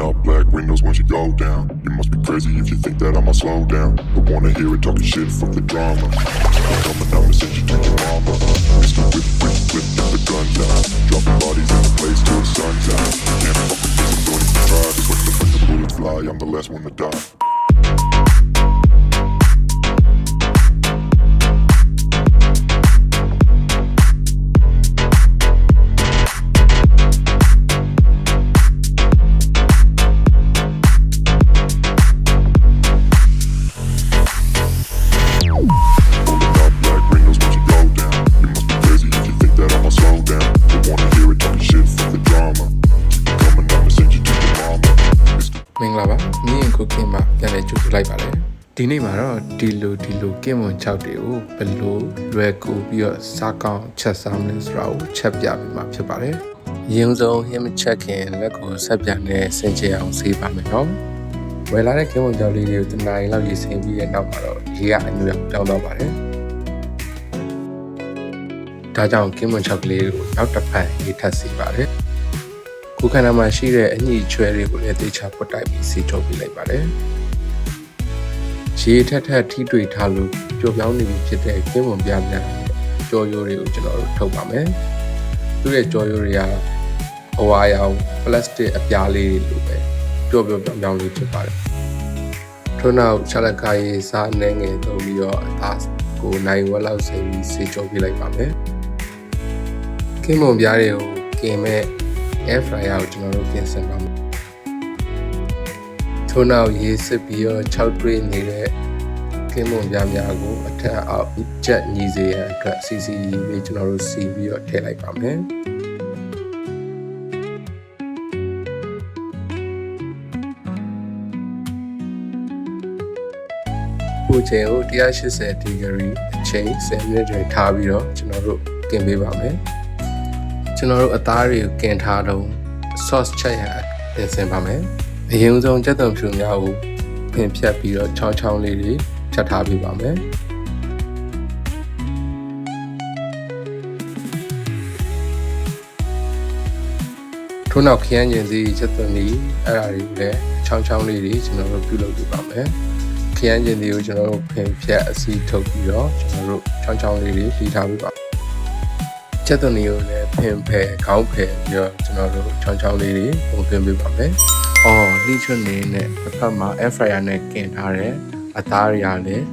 up black windows once you go down. You must be crazy if you think that I'ma slow down. But wanna hear it talking shit for the drama. Coming and send you to your mama. ကင်းမှာပြန်လဲကြိုဆိုလိုက်ပါလေဒီနေ့မှာတော့ဒီလိုဒီလိုကင်းမွန်6တွေကိုဘယ်လိုလွယ်ကူပြီးတော့စားကောင်းချက်စားမလဲဆိုတာကိုချက်ပြပေးမှာဖြစ်ပါတယ်ရင်ဆုံးဟင်းမချက်ခင်လက်ကိုဆက်ပြန်နဲ့ဆင်ကြယ်အောင်ဆေးပါမယ်နော်ဝယ်လာတဲ့ကင်းမွန်ကြောက်လေးတွေကိုတနားရီလောက်ရေးဆင်းပြီးတဲ့နောက်မှာတော့ရေကအညူရောက်ပြောင်းသွားပါတယ်ဒါကြောင့်ကင်းမွန်6ကလေးကိုနောက်တစ်ဖက်ရေးထပ်စီပါတယ် ကိုယ်ခန္ဓာမှာရှိတဲ့အညှိချွဲတွေကိုလည်းသေချာပွတ်တိုက်ပြီးစီထုတ်ပြလိုက်ပါတယ်။ရေထက်ထက်ထိတွေ့ထားလို့ပျော်ပြောင်းနေပြီဖြစ်တဲ့ကင်းမွန်ပြားများကြော်ရိုးတွေကိုကျွန်တော်တို့ထုတ်ပါမယ်။သူ့ရဲ့ကြော်ရိုးတွေကအဝါရောင်ပလတ်စတစ်အပြားလေးတွေလိုပဲပျော်ပျော်ပြောင်းပြောင်းလေးဖြစ်ပါတယ်။ထို့နောက်ချလကာရီစားအနေငယ်သုံးပြီးတော့အသားကိုနိုင်ဝက်လောက်စိပြီးစီထုတ်ပြလိုက်ပါမယ်။ကင်းမွန်ပြားတွေကိုကင်မဲ့ air fryer ကိုကျွန်တော်တို့ပြင်ဆင်ပါမယ်။ထို့နောက်ရေးစစ်ပြီးတော့6တွေ့နေတဲ့ကင်းမွန်ပြားများကိုအထက်အောက်ချက်ညီစေရန်အတွက်စီစီလေးကျွန်တော်တို့စီပြီးတော့ထည့်လိုက်ပါမယ်။ပိုချိန်ကို180ဒီဂရီအချိန်10မိနစ်တွေထားပြီးတော့ကျွန်တော်တို့ကင်ပေးပါမယ်။ ကျွန်တော်တို့အသားတွေကိုကင်ထားတော့ sauce ချက်ရန်ပြင်ဆင်ပါမယ်။အရင်ဆုံးကြက်သွန်ဖြူများကိုဖင်ဖြတ်ပြီးတော့ချောင်းချောင်းလေးတွေချက်ထားပေးပါမယ်။ထို့နောက်ခရမ်းကျင်စီချက်သွန်ဒီအဲ့ဒါတွေကိုလည်းချောင်းချောင်းလေးတွေကျွန်တော်တို့ပြုလုပ်ပြပါမယ်ခရမ်းကျင်စီကိုကျွန်တော်တို့ဖင်ဖြတ်အစီထုတ်ပြီးတော့ကျွန်တော်တို့ချောင်းချောင်းလေးတွေပြီးထားပြပါ ချက်သွန်ဒီကိုလည်းဖင်ဖယ်ခေါင်းဖယ်ပြီးတော့ကျွန်တော်တို့ချောင်းချောင်းလေးတွေပုံသွင်းပြပါမယ်အော်လှိချွတ်နေနဲ့တစ်ဖက်မှာ air fryer နဲ့ကင်ထားတဲ့အသားတွေကလည်း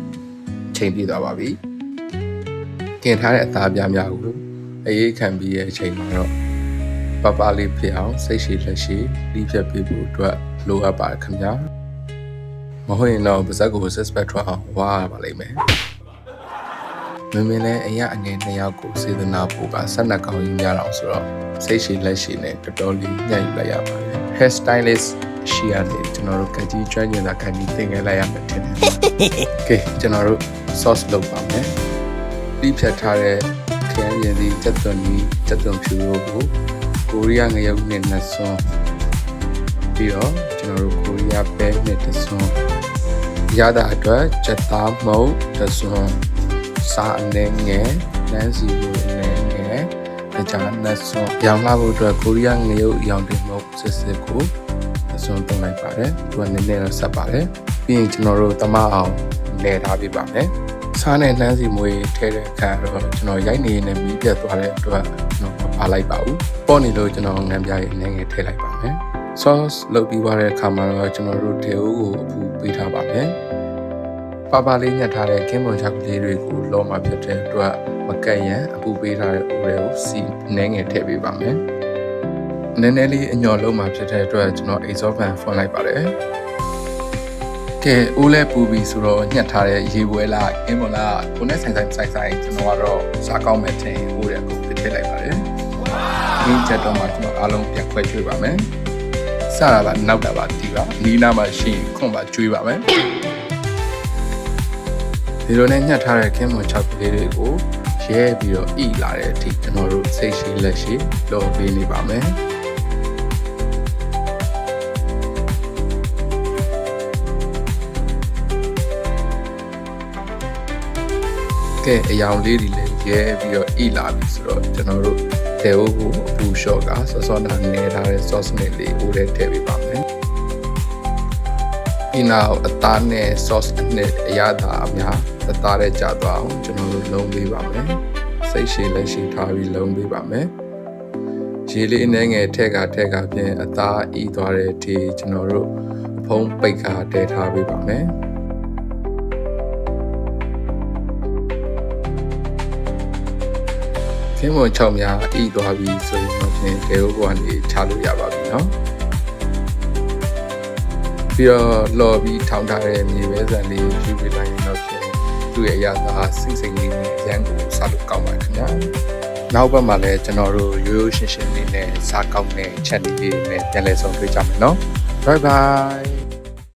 ချိန်ပြည့်သွားပါပြီကင်ထားတဲ့အသားပြားများကိုအေးခံပြီးရဲ့အချိန်မှာတော့ပပလေးဖြစ်အောင်စိတ်ရှိလက်ရှိလိဖြတ်ပေးဖို့အတွက်လိုအပ်ပါတယ်ခင်ဗျာမဟုတ်ရင်တော့ပါဇက်ကို suspect ထွက်အောင်ဝါရပါလိမ့်မယ် မင်းမင်းလည်းအရာအငယ်နှစ်ယောက်ကိုစေတနာဖို့ကဆက်နှစ်ကောင်းကြီးများတော့ဆိုတော့စိတ်ရှိလက်ရှိနဲ့တော်တော်လေးညှိယူလိုက်ရပါတယ် hair stylist ရှိရတယ်ကျွန်တော်တို့ကကြီးကျွမ်းကျင်တာခံပြီးသင်ခဲ့လိုက်ရမယ်ထင်တယ်ကဲကျွန်တော်တို့ sauce လုပ်ပါမယ်လိဖြတ်ထားတဲ့ခရမ်းရည်ဒီချက်သွန်ကြီးချက်သွန်ဖြူတို့ကိုကိုရီးယားငရုတ်နဲ့နှစ်စွန်းပြီးတော့ကျွန်တော်တို့ကိုရီးယားပဲနဲ့တစ်စွန်းရတာအတွက်ချက်သားမုတ်တစ်စွန်း စားအနေငယ်နန်းစီကိုအနေငယ်အကြမ်းနှစ်စွန်းရောင်လာဖို့အတွက်ကိုရီးယားငရုတ်ရောင်တင်မုတ်စစ်စစ်ကိုတစ်စွန်းတုံးလိုက်ပါတယ်သူကနည်းနည်းတော့ဆက်ပါတယ်ပြီးရင်ကျွန်တော်တို့တမအောင်နေထားပြပါမယ်စားနဲ့နှမ်းစီမွေးထဲတဲ့အခါတော့ကျွန်တော်ရိုက်နေနေမီးပြတ်သွားတဲ့အတွက်ကျွန်တော်မပါလိုက်ပါဘူးပေါ့နေလို့ကျွန်တော်ငံပြားရေးအနေငယ်ထည့်လိုက်ပါမယ် sauce လုပ်ပြီးသွားတဲ့အခါမှာတော့ကျွန်တော်တို့တေအိုးကိုအပူပေးထားပါမယ် ပါပါလေးညှက်ထားတဲ့ကင်းမွန်ချောက်ကလေးတွေကိုလောမှာဖြစ်တဲ့အတွက်မကက်ရန်အပူပေးထားတဲ့အိုးတွေကိုစီအနေငယ်ထည့်ပေးပါမယ်နည်းနည်းလေးအညော်လုံးမှာဖြစ်တဲ့အတွက်ကျွန်တော် exhaust fan ဖွင့်လိုက်ပါတယ်ကဲအိုးလဲပူပြီဆိုတော့ညှက်ထားတဲ့ရေပွဲလားအင်းမလားကိုနဲ့ဆိုင်ဆိုင်ဆိုင်ဆိုင်ကျွန်တော်ကတော့စားကောင်းမဲ့ထင်အိုးတဲ့အခုထည့်လိုက်ပါတယ်ဒီချက်တော့မှကျွန်တော်အားလုံးပြန်ခွဲကျွေးပါမယ်စတာပါနောက်တာပါဒီပါနီးနားမှာရှိရင်ခွန်ပါကျွေးပါမယ် ဒီလိုနဲ့ညှက်ထားတဲ့ခင်းမွန်6ကလေးတွေကိုရဲပြီးတော့ဣလာတဲ့အထိကျွန်တော်တို့စိတ်ရှိလက်ရှိလော်ပေးနေပါမယ်ကဲအယောင်လေးတွေလည်းရဲပြီးတော့ဣလာပြီဆိုတော့ကျွန်တော်တို့တဲအိုးကိုအပူလျှော့ကစောစောနာနေထားတဲ့ sauce နဲ့လေးဦးလေးထည့်ပေးပါမယ်ပြီးနောက်အသားနဲ့ sauce အနှစ်အရသာအများ အသားနဲ့ကြာသွားအောင်ကျွန်တော်တို့လုံးပေးပါမယ်စိတ်ရှည်လက်ရှည်ထားပြီးလုံးပေးပါမယ်ရေလေးအနှဲငယ်ထက်ကထက်ကဖြင့်အသားဤသွားတဲ့အထိကျွန်တော်တို့အဖုံးပိတ်ခါတဲထားပေးပါမယ်ခင်းမွန်6များဤသွားပြီဆိုရင်တော့ဖြင့်ဒေဝဘွားနေချလို့ရပါပြီเนาะ ပြီးတော့လော်ပြီးထောင်းထားတဲ့မြေပဲဆန်လေးယူပေးလိုက်ရင်တော့ဖြစ် သူ့ရဲ့အရာသာစိတ်စိတ်လေးနဲ့ရန်ကိုစားလို့ကောင်းပါခင်ဗျာနောက်ဘက်မှာလည်းကျွန်တော်တို့ရိုးရိုးရှင်းရှင်းလေးနဲ့စားကောင်းတဲ့ချက်လေးတွေနဲ့ပြန်လည်ဆုံတွေ့ကြမယ်နော် bye bye